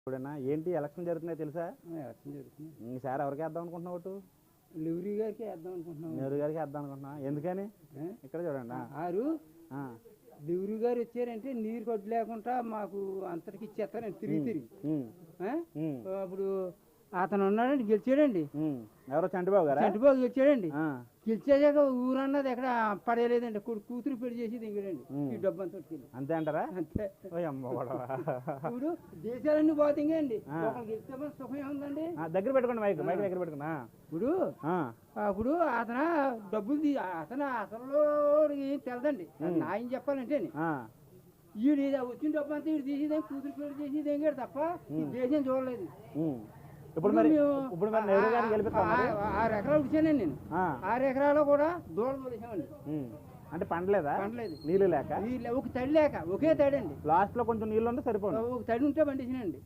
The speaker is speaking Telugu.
ఇప్పుడైనా ఏంటి ఎలక్షన్ జరుగుతున్నాయి తెలుసా? ఎలక్షన్ జరుగుతుంది ఈసారి ఎవరికి వేద్దాం అనుకుంటున్నావు ఓటు లివరీ గారికి వేద్దాం అనుకుంటున్నాం నెహ్రూ గారికి వేద్దాం అనుకుంటున్నా ఎందుకని? ఏ? ఇక్కడ చూడండి. ఆ, ఆరు. ఆ, లివరీ గారు వచ్చారంటే నీరు కొట్టు లేకుండా మాకు అంతటికి ఇచ్చేస్తారండి తిరిగి తిరిగి. ఉమ్, ఏ? ఉమ్, అప్పుడు అతను ఉన్నాడండి గెలిచాడండి. ఉమ్. ఎవరో చంటిబాబు గారా? చంటిబాబు గెలిచాడండి. ఆ, గెలిచేదాక ఊరన్నది ఎక్కడ పడేయలేదండి. కూతురు పెళ్ళి చేసి దిగాడండి. ఈ డబ్బు అంతా అంతే అంటారా? అంతే. ఇప్పుడు దేశాలన్నీ పోతుంగే అండి. ఒకరు గెలిస్తే మన సుఖం ఆ, దగ్గర పెట్టుకోండి మైక్ మైక్ దగ్గర పెట్టుకున్నా. ఇప్పుడు అప్పుడు అతను డబ్బులు తీ అతను అసలు ఏం తెలదండి. నాయన చెప్పాలంటే ఈడు వచ్చిన డబ్బు అంతా ఈడు తీసేదేం కూతురు పెళ్ళి చేసి దేంగాడు తప్ప దేశం చూడలేదు. ఇప్పుడు మరి ఇప్పుడు మరి నెహ్రూ గారిని ఆ- గెలిపిస్తాం మరి? ఆ- ఆరు ఎకరాలు ఇచ్చానండి నేను. ఆరు ఎకరాలు కూడా దూడ తోలేసామండి ఉమ్. అంటే పండలేదా? పండలేదు. నీళ్ళు లేక? లే- ఒక తడి లేక ఒకే తడి అండి లాస్ట్లో కొంచెం నీళ్ళు ఉంటే సరిపోదు ఒక తడి ఉంటే పండించినండి.